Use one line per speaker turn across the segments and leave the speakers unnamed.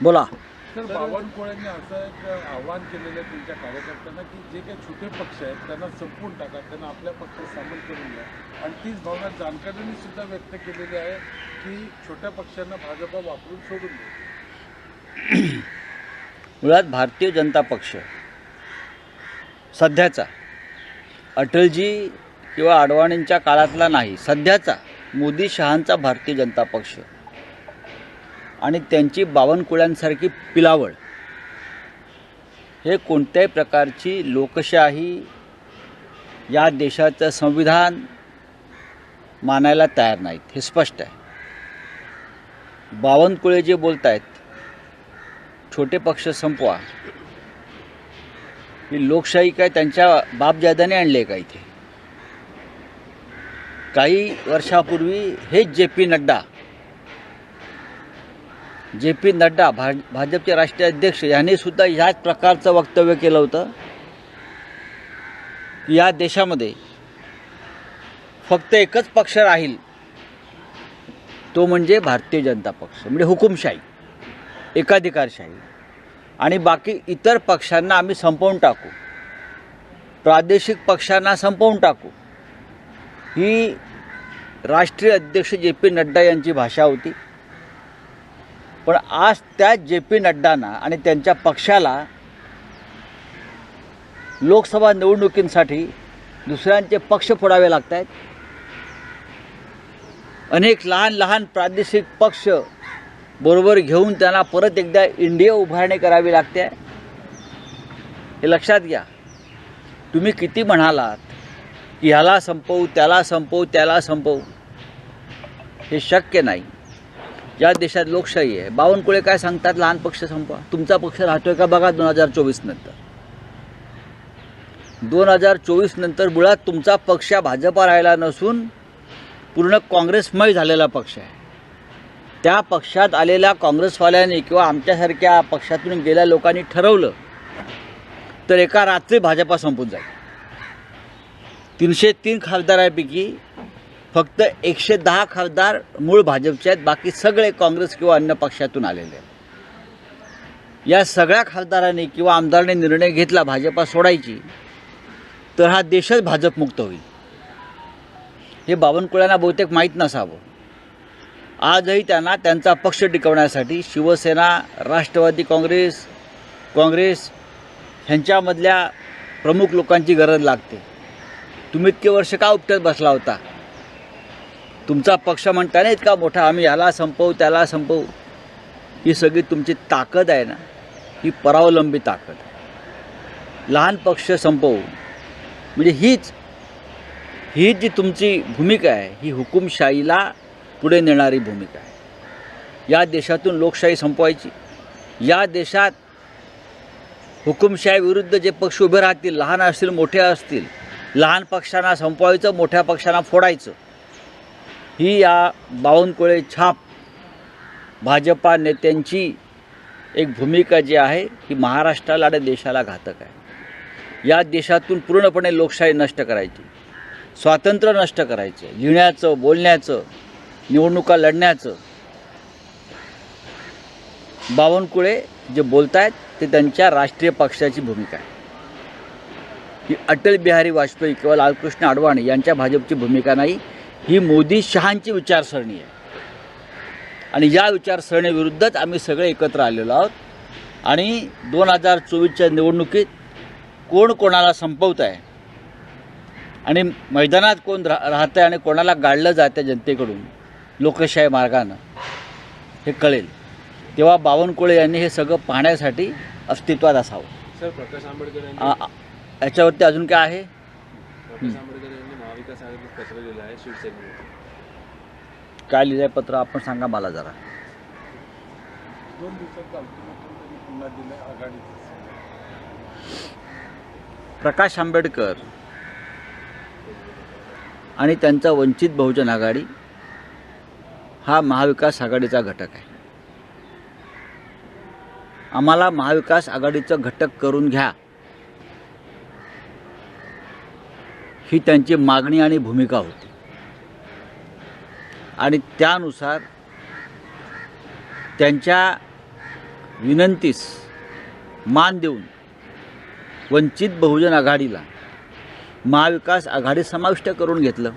बोला.
तर बावनकुळेंनी असं एक आव्हान केलेलं आहे तुमच्या कार्यकर्त्यांना की जे काही छोटे पक्ष आहेत त्यांना संपवून टाका त्यांना आपल्या पक्षात सामील करून घ्या. आणि तीच भावना जानकरांनी सुद्धा व्यक्त केलेली आहे की छोट्या पक्षांना भाजपा वापरून सोडून दे
मुळात भारतीय जनता पक्ष सध्याचा अटलजी किंवा अडवाणींच्या काळातला नाही सध्याचा मोदी शहांचा भारतीय जनता पक्ष. आणि त्यांची बावनकुळ्यांसारखी पिलावळ. हे कोणत्याही प्रकारची लोकशाही या देशाचं संविधान मानायला तयार नाहीत हे स्पष्ट आहे. बावनकुळे जे बोलत आहेत छोटे पक्ष संपवा. ही लोकशाही काय त्यांच्या बापजादाने आणले का इथे? काही वर्षापूर्वी हेच J P Nadda J P Nadda भा भाजपचे राष्ट्रीय अध्यक्ष यांनी सुद्धा ह्याच प्रकारचं वक्तव्य केलं होतं की या देशामध्ये फक्त एकच पक्ष राहील तो म्हणजे भारतीय जनता पक्ष म्हणजे हुकुमशाही एकाधिकारशाही. आणि बाकी इतर पक्षांना आम्ही संपवून टाकू प्रादेशिक पक्षांना संपवून टाकू. ही राष्ट्रीय अध्यक्ष जे पी नड्डा यांची भाषा होती. पण आज त्या जे पी नड्डांना आणि त्यांच्या पक्षाला लोकसभा निवडणुकींसाठी दुसऱ्यांचे पक्ष फोडावे लागत आहेत अनेक लहान लहान प्रादेशिक पक्ष बरोबर घेऊन त्यांना परत एकदा इंडिया उभारणी करावी लागते. हे लक्षात घ्या. तुम्ही किती म्हणालात ह्याला संपवू त्याला संपवू त्याला संपवू. हे शक्य नाही. या देशात लोकशाही आहे. बावनकुळे काय सांगतात? लहान पक्ष संपवा. तुमचा पक्ष राहतोय का? बघा दोन हजार चोवीस नंतर. दोन हजार चोवीस नंतर मुळात तुमचा पक्ष भाजपा राहिला नसून पूर्ण काँग्रेसमय झालेला पक्ष आहे. त्या पक्षात आलेल्या काँग्रेसवाल्यांनी किंवा आमच्यासारख्या पक्षातून गेल्या लोकांनी ठरवलं तर एका रात्री भाजपा संपून जाईल. तीनशे तीन खासदारांपैकी फक्त एकशे दहा खासदार मूळ भाजपचे आहेत. बाकी सगळे काँग्रेस किंवा अन्य पक्षातून आलेले आहेत. या सगळ्या खासदारांनी किंवा आमदाराने निर्णय घेतला भाजपा सोडायची तर हा देशच भाजपमुक्त होईल. हे बावनकुळ्यांना बहुतेक माहीत नसावं. आजही त्यांना त्यांचा पक्ष टिकवण्यासाठी शिवसेना राष्ट्रवादी काँग्रेस काँग्रेस ह्यांच्यामधल्या प्रमुख लोकांची गरज लागते. तुम्ही इतके वर्ष का उपटत बसला होता? तुमचा पक्ष म्हणताना इतका मोठा आम्ही याला संपवू त्याला संपवू. ही सगळी तुमची ताकद आहे ना? ही परावलंबी ताकद. लहान पक्ष संपवू. म्हणजे हीच ही जी तुमची भूमिका आहे ही हुकुमशाहीला पुढे नेणारी भूमिका आहे. या देशातून लोकशाही संपवायची. या देशात हुकुमशाही विरुद्ध जे पक्ष उभे राहतील लहान असतील मोठे असतील लहान पक्षांना संपवायचं मोठ्या पक्षांना फोडायचं. ही या बावनकुळे छाप भाजपा नेत्यांची एक भूमिका जी आहे ती महाराष्ट्राला आणि देशाला घातक आहे. या देशातून पूर्णपणे लोकशाही नष्ट करायची स्वातंत्र्य नष्ट करायचं लिहिण्याचं बोलण्याचं निवडणुका लढण्याचं. बावनकुळे जे बोलत आहेत ते त्यांच्या राष्ट्रीय पक्षाची भूमिका आहे. ही अटल बिहारी वाजपेयी किंवा लालकृष्ण अडवाणी यांच्या भाजपची भूमिका नाही ही मोदी शहांची विचारसरणी आहे. आणि या विचारसरणीविरुद्धच आम्ही सगळे एकत्र आलेलो आहोत. आणि दोन हजार चोवीसच्या निवडणुकीत कोण कोणाला संपवत आहे आणि मैदानात कोण रा राहतं आहे आणि कोणाला गाडलं जातं जनतेकडून लोकशाही मार्गानं हे कळेल. तेव्हा बावनकुळे यांनी हे सगळं पाहण्यासाठी अस्तित्वात असावं.
सर प्रकाश आंबेडकर
याच्यावरती अजून काय आहे? काय लिहिलंय पत्र? आपण सांगा मला जरा.
दोन दिवसात अल्टिमेटम त्यांनी पुन्हा दिलं आघाडीचं.
प्रकाश आंबेडकर आणि त्यांचा वंचित बहुजन आघाडी हा महाविकास आघाडीचा घटक आहे. आम्हाला महाविकास आघाडीचं घटक करून घ्या. ही त्यांची मागणी आणि भूमिका होती. आणि त्यानुसार त्यांच्या विनंतीस मान देऊन वंचित बहुजन आघाडीला महाविकास आघाडी समाविष्ट करून घेतलं.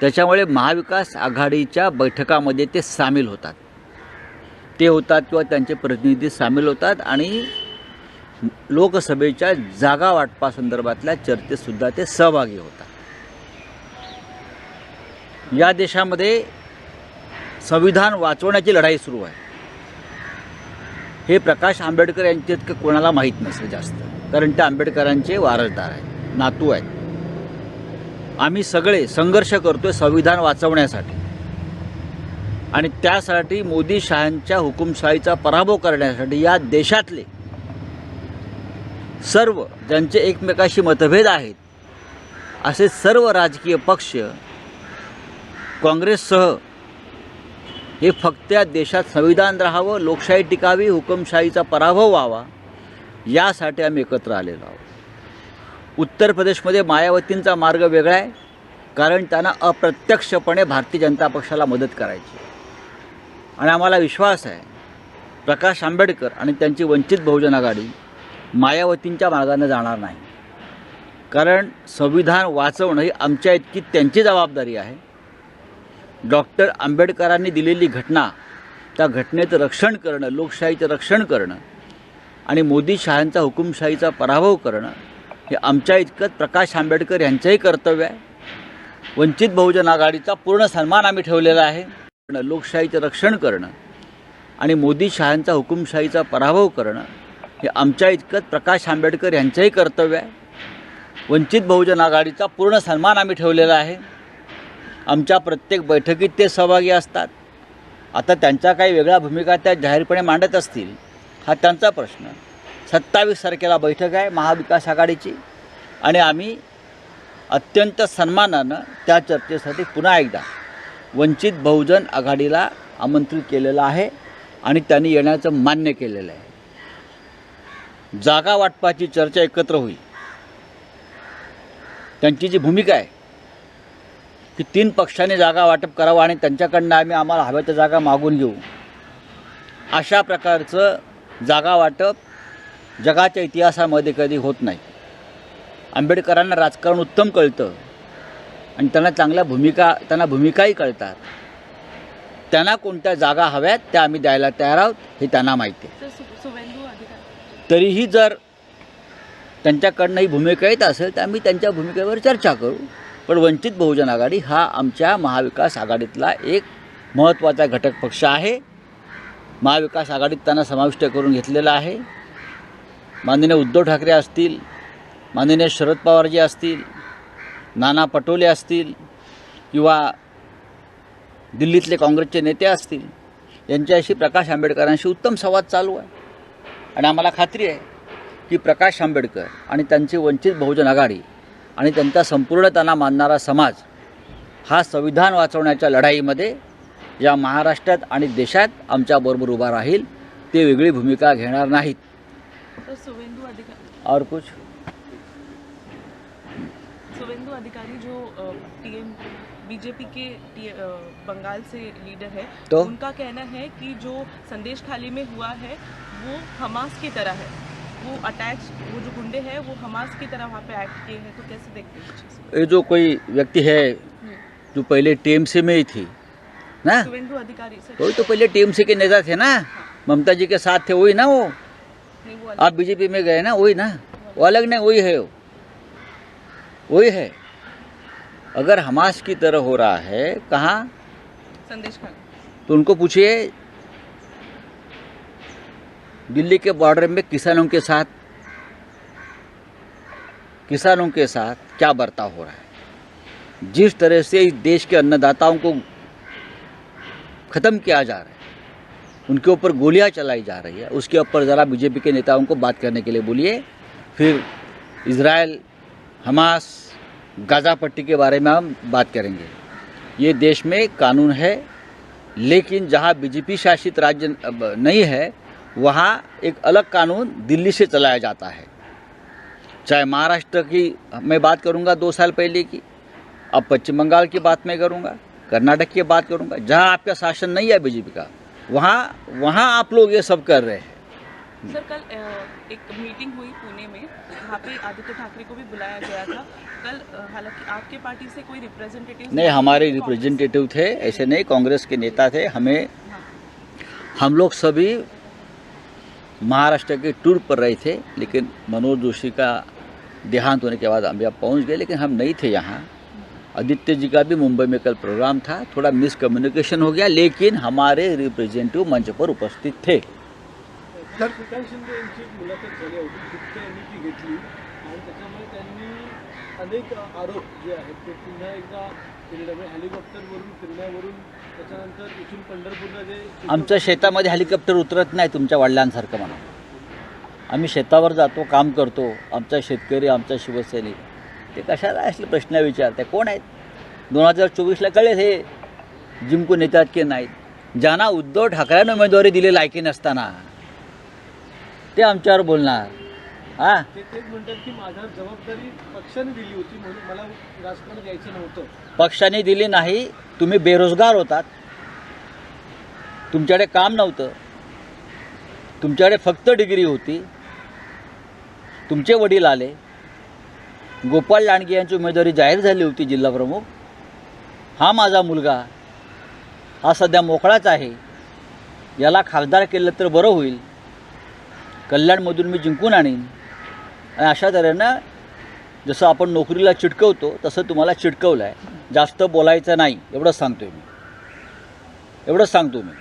त्याच्यामुळे महाविकास आघाडीच्या बैठकामध्ये ते सामील होतात. ते होतात किंवा त्यांचे प्रतिनिधी सामील होतात आणि लोकसभेच्या जागा वाटपासंदर्भातल्या चर्चेतसुद्धा ते सहभागी होतात. या देशामध्ये संविधान वाचवण्याची लढाई सुरू आहे. हे प्रकाश आंबेडकर यांचे इतकं कोणाला माहीत नसेल जास्त. कारण ते आंबेडकरांचे वारसदार आहेत नातू आहेत. आम्ही सगळे संघर्ष करतोय संविधान वाचवण्यासाठी. आणि त्यासाठी मोदी शहांच्या हुकुमशाहीचा पराभव करण्यासाठी या देशातले सर्व ज्यांचे एकमेकाशी मतभेद आहेत असे सर्व राजकीय पक्ष काँग्रेससह हे फक्त या देशात संविधान राहावं लोकशाही टिकावी हुकुमशाहीचा पराभव व्हावा यासाठी आम्ही एकत्र आलेलो आहोत. उत्तर प्रदेशमध्ये मायावतींचा मार्ग वेगळा आहे कारण त्यांना अप्रत्यक्षपणे भारतीय जनता पक्षाला मदत करायची आणि आम्हाला विश्वास आहे प्रकाश आंबेडकर आणि त्यांची वंचित बहुजन आघाडी मायावतींच्या मार्गाने जाणार नाही. कारण संविधान वाचवणं ही आमच्या इतकी त्यांची जबाबदारी आहे. डॉक्टर आंबेडकरांनी दिलेली घटना त्या घटनेचं रक्षण करणं लोकशाहीचं रक्षण करणं आणि मोदी शहांचा हुकुमशाहीचा पराभव करणं हे आमच्या इतकंच प्रकाश आंबेडकर यांचंही कर्तव्य आहे. वंचित बहुजन आघाडीचा पूर्ण सन्मान आम्ही ठेवलेला आहे. लोकशाहीचं रक्षण करणं आणि मोदी शहांचा हुकुमशाहीचा पराभव करणं हे आमच्या इतकंच प्रकाश आंबेडकर यांचंही कर्तव्य आहे. वंचित बहुजन आघाडीचा पूर्ण सन्मान आम्ही ठेवलेला आहे. आमच्या प्रत्येक बैठकीत ते सहभागी असतात. आता त्यांच्या काही वेगळ्या भूमिका त्या जाहीरपणे मांडत असतील हा त्यांचा प्रश्न. सत्तावीस तारखेला बैठक आहे महाविकास आघाडीची आणि आम्ही अत्यंत सन्मानानं त्या चर्चेसाठी पुन्हा एकदा वंचित बहुजन आघाडीला आमंत्रित केलेलं आहे आणि त्यांनी येण्याचं मान्य केलेलं आहे. जागा वाटपाची चर्चा एकत्र होईल. त्यांची जी भूमिका आहे की तीन पक्षांनी जागा वाटप करावं आणि त्यांच्याकडनं आम्ही आम्हाला हव्या त्या जागा मागून घेऊ. अशा प्रकारचं जागा वाटप जगाच्या इतिहासामध्ये कधी होत नाही. आंबेडकरांना राजकारण उत्तम कळतं आणि त्यांना चांगल्या भूमिका त्यांना भूमिकाही कळतात. त्यांना कोणत्या जागा हव्यात त्या आम्ही द्यायला तयार आहोत हे त्यांना माहिती आहे. तरीही जर त्यांच्याकडनं ही भूमिका येत असेल तर आम्ही त्यांच्या भूमिकेवर चर्चा करू. पण वंचित बहुजन आघाडी हा आमच्या महाविकास आघाडीतला एक महत्त्वाचा घटक पक्ष आहे. महाविकास आघाडीत त्यांना समाविष्ट करून घेतलेला आहे. माननीय उद्धव ठाकरे असतील माननीय शरद पवारजी असतील नाना पटोले असतील किंवा दिल्लीतले काँग्रेसचे नेते असतील यांच्याशी प्रकाश आंबेडकरांशी उत्तम संवाद चालू आहे. आणि आम्हाला खात्री आहे की प्रकाश आंबेडकर आणि त्यांची वंचित बहुजन आघाडी आणि त्यांचा संपूर्ण त्यांना मानणारा समाज हा संविधान वाचवण्याच्या लढाईमध्ये या महाराष्ट्रात आणि देशात आमच्याबरोबर उभा राहील ते वेगळी भूमिका घेणार नाहीत. और कुछ?
अधिकारी जो टीएम बीजेपी के बंगाल से लीडर है।
तो?
उनका कहना है कि जो संदेश खाली में हुआ है वो हमास की तरह है। वो अटैच वो जो गुंडे हैं वो हमास की तरह वहाँ पे एक्ट किए हैं। तो कैसे देखते हैं?
ये जो कोई व्यक्ति है
हम्म।
जो पहले टीएमसी में ही थी ना?
अधिकारी
वही तो पहले टीएमसी के नेता थे ना? ममता जी के साथ थे वही ना वो?
वो
आप बीजेपी में गए ना वही ना? वो अलग नहीं वही है वही है। अगर हमास की तरह हो रहा है कहाँ?
संदेश
तो उनको पूछिए दिल्ली के बॉर्डर में किसानों के साथ किसानों के साथ क्या बर्ताव हो रहा है? जिस तरह से इस देश के अन्नदाताओं को ख़त्म किया जा रहा है उनके ऊपर गोलियाँ चलाई जा रही है उसके ऊपर ज़रा बीजेपी के नेताओं को बात करने के लिए बोलिए फिर इसराइल हमास गाज़ा पट्टी के बारे में हम बात करेंगे। ये देश में कानून है, लेकिन जहाँ बीजेपी शासित राज्य नहीं है, वहाँ एक अलग कानून दिल्ली से चलाया जाता है। चाहे महाराष्ट्र की मैं बात करूँगा दो साल पहले की, अब पश्चिम बंगाल की बात मैं करूँगा, कर्नाटक की बात करूँगा, जहाँ आपका शासन नहीं है बीजेपी का, वहाँ वहाँ आप लोग ये सब कर रहे हैं।
सर कल एक मीटिंग हुई पुणे में वहाँ पे आदित्य ठाकरे को भी बुलाया गया था। कल हालाँकि आपके पार्टी से कोई रिप्रेजेंटेटिव
नहीं हमारे रिप्रेजेंटेटिव थे ऐसे नहीं कांग्रेस के नेता थे हमें हम लोग सभी महाराष्ट्र के टूर पर रहे थे लेकिन मनोज जोशी का देहांत होने के बाद हम यहाँ पहुँच गए लेकिन हम नहीं थे यहाँ। आदित्य जी का भी मुंबई में कल प्रोग्राम था थोड़ा मिसकम्युनिकेशन हो गया लेकिन हमारे रिप्रेजेंटेटिव मंच पर उपस्थित थे।
तर सुशांत शिंदे यांची मुलाखत झाली होती गुप्त यांनी ती घेतली आणि त्याच्यामुळे त्यांनी अनेक आरोप जे आहेत ते पुन्हा एकदा केलेले हेलिकॉप्टरवरून फिरण्यावरून त्याच्यानंतर इथून पंढरपूरला जे
आमच्या शेतामध्ये हेलिकॉप्टर उतरत नाही तुमच्या वडिलांसारखं म्हणा आम्ही शेतावर जातो काम करतो आमचा शेतकरी आमचा शिवसैनिक ते कशाला असले प्रश्न विचारते कोण आहेत? दोन हजार चोवीसला कळेल हे. जिंकून येतात की नाहीत? ज्यांना उद्धव ठाकरेंना उमेदवारी दिली लायकी नसताना. ते आमच्यावर बोलणार. हां?
ते तेच म्हणतात की जबाबदारी पक्षाने दिली होती म्हणून मला राजकारणात यायचं नव्हतं.
पक्षाने दिली नाही तुम्ही बेरोजगार होतात. तुमच्याकडे काम नव्हतं. तुमच्याकडे फक्त डिग्री होती. तुमचे वडील आले. गोपाळ लांडगे यांची उमेदवारी जाहीर झाली होती जिल्हाप्रमुख हा माझा मुलगा. हा सध्या मोकळाच आहे. याला खासदार केलं तर बरं होईल. कल्याणमधून मी जिंकून आणीन. आणि अशा तऱ्हेनं जसं आपण नोकरीला चिटकवतो तसं तुम्हाला चिटकवलं आहे जास्त बोलायचं नाही एवढंच सांगतो मी. एवढंच सांगतो मी.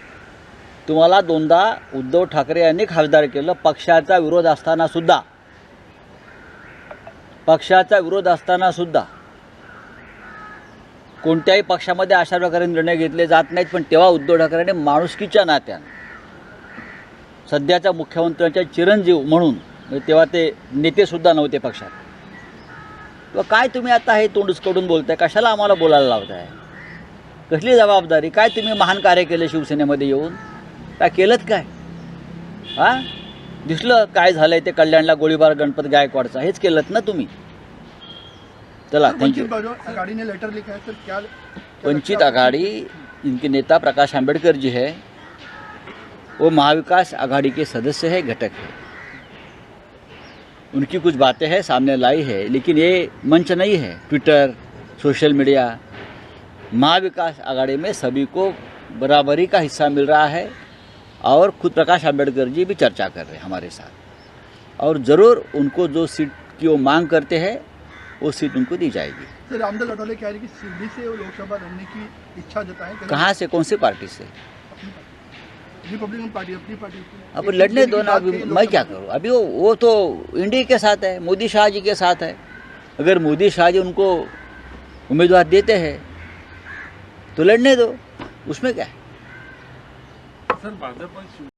तुम्हाला दोनदा उद्धव ठाकरे यांनी खासदार केलं पक्षाचा विरोध असताना सुद्धा. पक्षाचा विरोध असताना सुद्धा. कोणत्याही पक्षामध्ये अशा प्रकारे निर्णय घेतले जात नाहीत पण तेव्हा उद्धव ठाकरेंनी माणुसकीच्या नात्यानं सध्याच्या मुख्यमंत्र्यांच्या चिरंजीव म्हणून म्हणजे तेव्हा ते नेतेसुद्धा नव्हते पक्षात. किंवा काय तुम्ही आता हे तोंड उचकडून बोलताय? कशाला आम्हाला बोलायला लावताय? कसली जबाबदारी? काय तुम्ही महान कार्य केलं शिवसेनेमध्ये येऊन? काय केलं काय? हां? दिसलं काय झालंय ते कल्याणला गोळीबार गणपत गायकवाडचा? हेच केलं ना तुम्ही? चला थँक्यू
ने लेटर लिखा है क्या
वंचित आघाड़ी इनके नेता प्रकाश आंबेडकर जी है वो महाविकास आघाड़ी के सदस्य है घटक है। उनकी कुछ बातें हैं सामने लाई है लेकिन ये मंच नहीं है। Twitter social media Mahavikas Aghadi में सभी को बराबरी का हिस्सा मिल रहा है और खुद प्रकाश आंबेडकर जी भी चर्चा कर रहे हैं हमारे साथ। और ज़रूर उनको जो सीट की वो मांग करते हैं वो सीट उनको दी जाएगी।
सर रामदास अठौले कह रहे कि सिल्ली से वो लोकसभा लड़ने की इच्छा जताएँ
कहाँ से कौन सी पार्टी से?
रिपब्लिकन पार्टी अपनी पार्टी
अब लड़ने दो ना अभी मैं क्या करूँ? अभी वो वो तो इंडिया के साथ है मोदी शाह जी के साथ है। अगर मोदी शाह जी उनको उम्मीदवार देते हैं तो लड़ने दो। उसमें क्या है?
सर भाजप शिव